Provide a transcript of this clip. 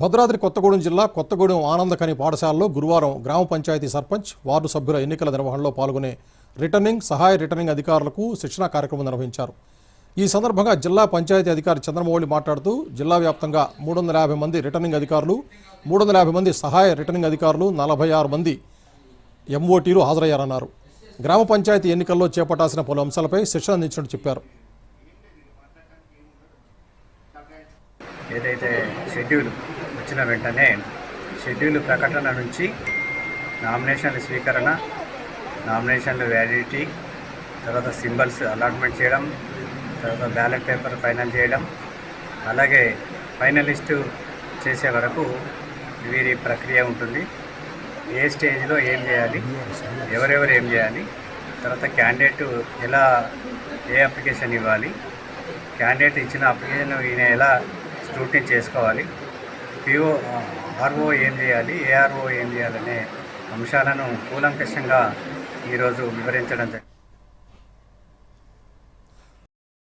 భద్రాద్రి కొత్తగూడెం జిల్లా కొత్తగూడెం ఆనందకని పాఠశాలలో గురువారం గ్రామ పంచాయతీ సర్పంచ్ వార్డు సభ్యుల ఎన్నికల నిర్వహణలో పాల్గొనే రిటర్నింగ్ సహాయ రిటర్నింగ్ అధికారులకు శిక్షణా కార్యక్రమం నిర్వహించారు. ఈ సందర్భంగా జిల్లా పంచాయతీ అధికారి చంద్రమౌళి మాట్లాడుతూ జిల్లా వ్యాప్తంగా మూడు వందల యాభై మంది రిటర్నింగ్ అధికారులు మూడు వందల యాభై మంది సహాయ రిటర్నింగ్ అధికారులు నలభై ఆరు మంది ఎంఓటీలు హాజరయ్యారన్నారు. గ్రామ పంచాయతీ ఎన్నికల్లో చేపట్టాల్సిన పలు అంశాలపై శిక్షణ అందించినట్టు చెప్పారు. ఏదైతే షెడ్యూల్ వచ్చిన వెంటనే షెడ్యూల్ ప్రకటన నుంచి నామినేషన్ల స్వీకరణ నామినేషన్ల వ్యాలిడిటీ తర్వాత సింబల్స్ అలాట్మెంట్ చేయడం తర్వాత బ్యాలెట్ పేపర్ ఫైనల్ చేయడం అలాగే ఫైనలిస్టు చేసే వరకు వీరి ప్రక్రియ ఉంటుంది. ఏ స్టేజ్లో ఏం చేయాలి ఎవరెవరు ఏం చేయాలి తర్వాత క్యాండిడేట్ ఎలా ఏ అప్లికేషన్ ఇవ్వాలి క్యాండిడేట్ ఇచ్చిన అప్లికేషన్ ఈయన ఎలా స్క్రూటినీ చేసుకోవాలి. పిఓ ఆర్ఓ ఏం చేయాలి ఏఆర్ఓ ఏం చేయాలనే అంశాలను కూలంకషంగా ఈరోజు వివరించడం జరిగింది.